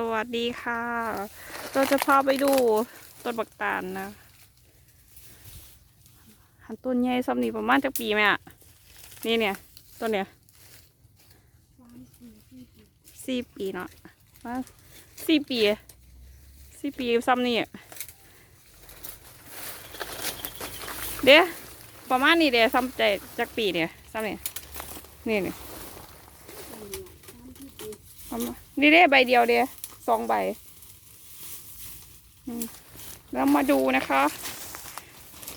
สวัสดีค่ะ เราจะพาไปดูต้นบักตาลนะ หันต้นใหญ่ซ้ำนี่ประมาณจากปีไหมอะ นี่เนี่ยต้นเนี่ยสี่ปีเนาะว่าสี่ปีสี่ปีซ้ำนี่อะเดี๋ยวประมาณนี้เดี๋ยวซ้ำใจจากปีเนี่ยซ้ำเนี่ยนี่เนี่ยนี่เด้ใบเดียวเดียว สองใบแล้วมาดูนะคะ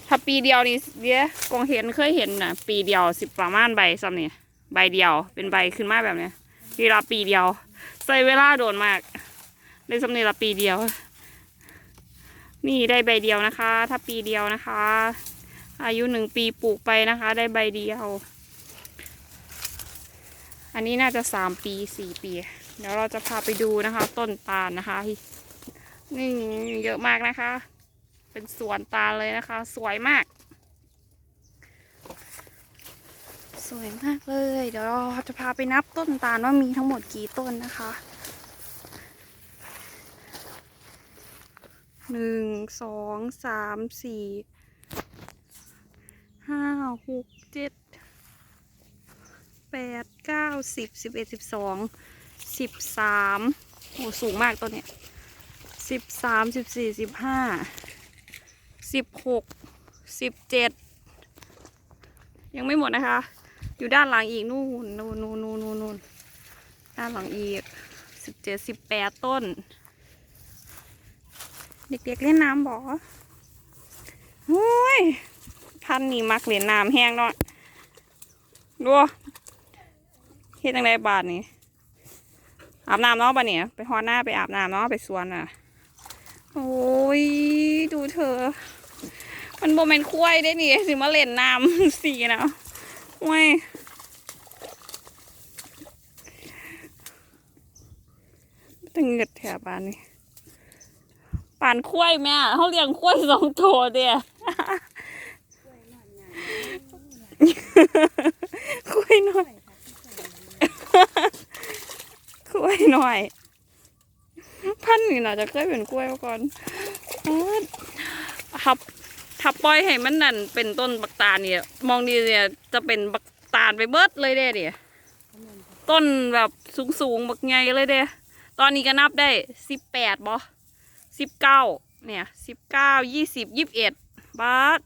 ถ้าปีเดียวนี่เดี๋ยกองเห็นเคยเห็นนะปีเดียวสิบประมาณใบซ้ำนี่ใบเดียวเป็นใบขึ้นมาแบบนี้ทีละปีเดียว ใส่เวลาโดนมากได้ซ้ำนี่ละปีเดียว นี่ได้ใบเดียวนะคะ ถ้าปีเดียวนะคะ อายุหนึ่งปีปลูกไปนะคะ ได้ใบเดียว อันนี้น่าจะสามปีสี่ปี เดี๋ยวเราจะพาไปดูนะคะ ต้นตาลนะคะ นี่เยอะมากนะคะ เป็นสวนตาลเลยนะคะ สวยมาก สวยมากเลย เดี๋ยวเราจะพาไปนับต้นตาลว่ามีทั้งหมดกี่ต้นนะคะหนึ่งสองสามสี่ห้าหกเจ็ดแปดเก้าสิบสิบเอ็ดสิบสอง สิบสามโอ้สูงมากต้นเนี้ยสิบสามสิบสี่สิบห้าสิบหกสิบเจ็ดยังไม่หมดนะคะ อยู่ด้านหลังอีกนู่นนู่นนู่นนู่นนู่นด้านหลังอีกสิบเจ็ดสิบแปดต้น เด็กๆเล่นน้ำบ่โอ้ยพันนี่มักเล่นน้ำแห้งเนาะดูเฮ็ดจังไดบาทนี่ อาบน้ำเนาะบะเนี่ยไปฮอหน้าไปอาบน้ำเนาะไปสวนอะ โอ้ยดูเธอ มันโมเมนคุ้ยได้นี่สิมาเล่นน้ำสีนะโอ้ยตึงเงืดแถบบ้านนี่ป่านคุ้ยแม่เขาเลี้ยงคุ้ยสองตัวเดียคุ้ยหน่อย วยหน่อย พันธุ์นี่น่าจะเคยเป็นกล้วยมาก่อนโอ๊ยครับปล่อยให้มันนั่นเป็นต้นบักตาลเนี่ย มองดีเนี่ยจะเป็นบักตาลไปเบิดเลยเด้เนี่ยต้นแบบสูงสูงบักใหญ่เลยเด้ตอนนี้ก็นับได้สิบแปดบอสิบเก้าเนี่ยสิบเก้ายี่สิบยี่สิบเอ็ดบาท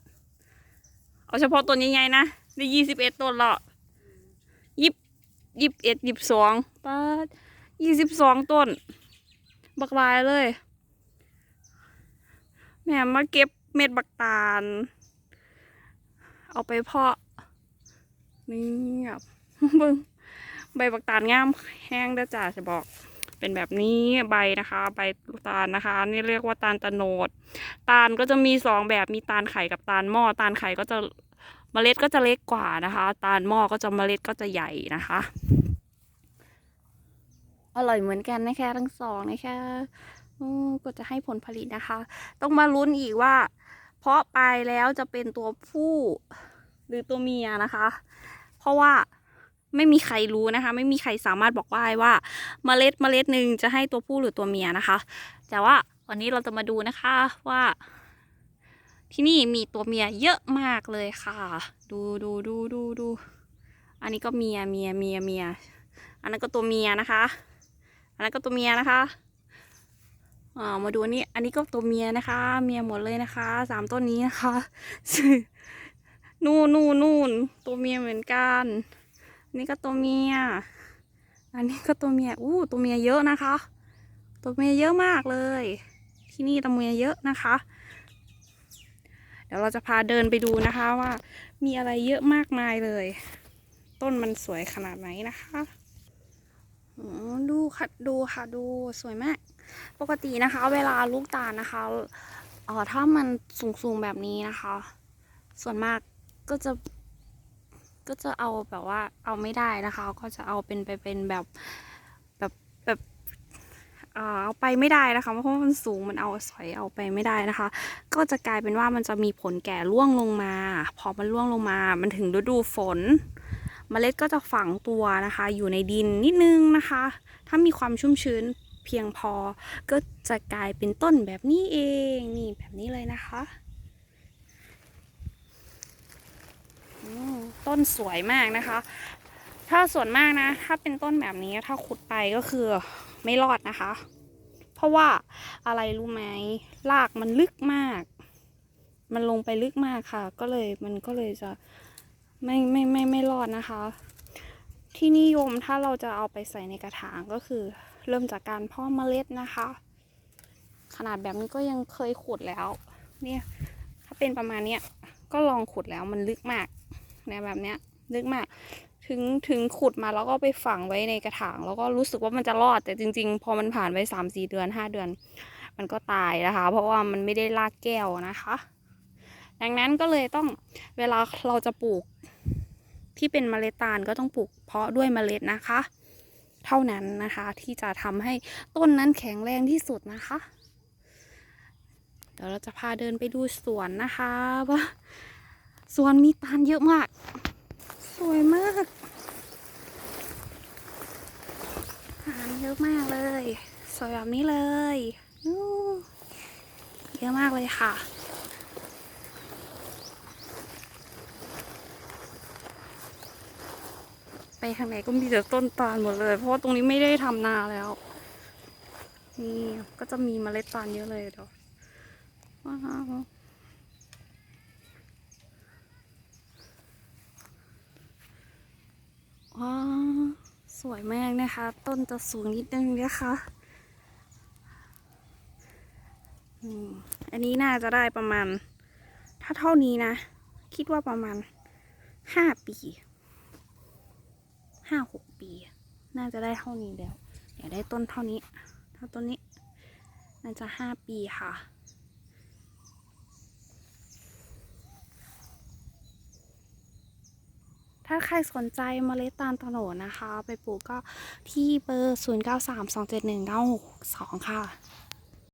เอาเฉพาะต้นใหญ่ๆนะได้ยี่สิบเอ็ดต้นละยี่ยี่สิบเอ็ดยี่สิบสองบาท ยี่สิบสองต้น บักลายเลย แม่มาเก็บเม็ดบักตาล เอาไปเพาะ นี่แบบบิ้งใบบักตาลงามแห้งด้จ้าจะบอก เป็นแบบนี้ใบนะคะ ใบตาลนะคะ นี่เรียกว่าตาลตะโนด ตาลก็จะมีสองแบบมีตาลไข่กับตาลหม้อตาลไข่ก็จะเมล็ดก็จะเล็กกว่านะคะ ตาลหม้อก็จะเมล็ดก็จะใหญ่นะคะ อร่อยเหมือนกันนะคะ ทั้งสองนะคะก็จะให้ผลผลิตนะคะ ต้องมาลุ้นอีกว่า เพาะไปแล้วจะเป็นตัวผู้หรือตัวเมียนะคะ เพราะว่าไม่มีใครรู้นะคะ ไม่มีใครสามารถบอกได้ว่าเมล็ดเมล็ดหนึ่งจะให้ตัวผู้หรือตัวเมียนะคะ แต่ว่าวันนี้เราจะมาดูนะคะว่า ที่นี่มีตัวเมียเยอะมากเลยค่ะ ดูดูดูดูดูอันนี้ก็เมียเมียเมียเมียอันนั้นก็ตัวเมียนะคะ นนั้นก็ตัวเมียนะคะอ่ามาดูอันนี้ อันนี้ก็ตัวเมียนะคะ เมียหมดเลยนะคะ สามต้นนี้นะคะ นู่นนู่นนู่นตัวเมียเหมือนกันอันนี้ก็ตัวเมีย อันนี้ก็ตัวเมีย อู้ ตัวเมียเยอะนะคะ ตัวเมียเยอะมากเลย ที่นี่ตัวเมียเยอะนะคะ เดี๋ยวเราจะพาเดินไปดูนะคะว่า มีอะไรเยอะมากมายเลย ต้นมันสวยขนาดไหนนะคะ ดูค่ะดูค่ะดูสวยมาก ปกตินะคะ เวลาลูกตาลนะคะเอ่อถ้ามันสูงๆแบบนี้นะคะ ส่วนมากก็จะก็จะเอาแบบว่าเอาไม่ได้นะคะ ก็จะเอาเป็นไปเป็นแบบแบบแบบเอ่อเอาไปไม่ได้นะคะ เพราะมันสูงมันเอาสอยเอาไปไม่ได้นะคะ ก็จะกลายเป็นว่ามันจะมีผลแก่ร่วงลงมา พอมันร่วงลงมา มันถึงฤดูฝน เมล็ดก็จะฝังตัวนะคะ อยู่ในดินนิดนึงนะคะ ถ้ามีความชุ่มชื้นเพียงพอ ก็จะกลายเป็นต้นแบบนี้เอง นี่แบบนี้เลยนะคะต้นสวยมากนะคะ ถ้าส่วนมากนะ ถ้าเป็นต้นแบบนี้ถ้าขุดไปก็คือไม่รอดนะคะ เพราะว่าอะไรรู้ไหมรากมันลึกมาก มันลงไปลึกมากค่ะ ก็เลยมันก็เลยจะ ไม่ไม่ไม่ไม่รอดนะคะ ที่นิยมถ้าเราจะเอาไปใส่ในกระถางก็คือ เริ่มจากการเพาะเมล็ดนะคะ ขนาดแบบนี้ก็ยังเคยขุดแล้ว เนี่ยถ้าเป็นประมาณเนี้ยก็ลองขุดแล้วมันลึกมากเนี่ยแบบเนี้ยลึกมาก ถึงถึงขุดมาแล้วก็ไปฝังไว้ในกระถาง แล้วก็รู้สึกว่ามันจะรอดแต่จริง ๆ พอมันผ่านไปสามสี่เดือนห้าเดือน มันก็ตายนะคะ เพราะว่ามันไม่ได้รากแก้วนะคะ ดังนั้นก็เลยต้องเวลาเราจะปลูกที่เป็นเมล็ดตาลก็ต้องปลูกเพาะด้วยเมล็ดนะคะ เท่านั้นนะคะที่จะทำให้ต้นนั้นแข็งแรงที่สุดนะคะ เดี๋ยวเราจะพาเดินไปดูสวนนะคะว่าสวนมีตาลเยอะมาก สวยมากตาลเยอะมากเลย สวยแบบนี้เลย เยอะมากเลยค่ะ ไปทางไหนก็มีแต่ต้นตาลหมดเลย เพราะว่าตรงนี้ไม่ได้ทำนาแล้ว นี่ก็จะมีเมล็ดตาลเยอะเลยเดี๋ยวว้าวว้าวสวยมากนะคะ ต้นจะสูงนิดนึงนะคะอันนี้น่าจะได้ประมาณ ถ้าเท่านี้นะ คิดว่าประมาณห้าปี ห้าหกปี น่าจะได้เท่านี้แล้วอยากได้ต้นเท่านี้ เท่าต้นนี้ น่าจะห้าปีค่ะ ถ้าใครสนใจเมล็ดตาลตะโหนดนะคะ ไปปลูกก็ที่เบอร์ 0 9 3 2 7 1 9 6 2ค่ะ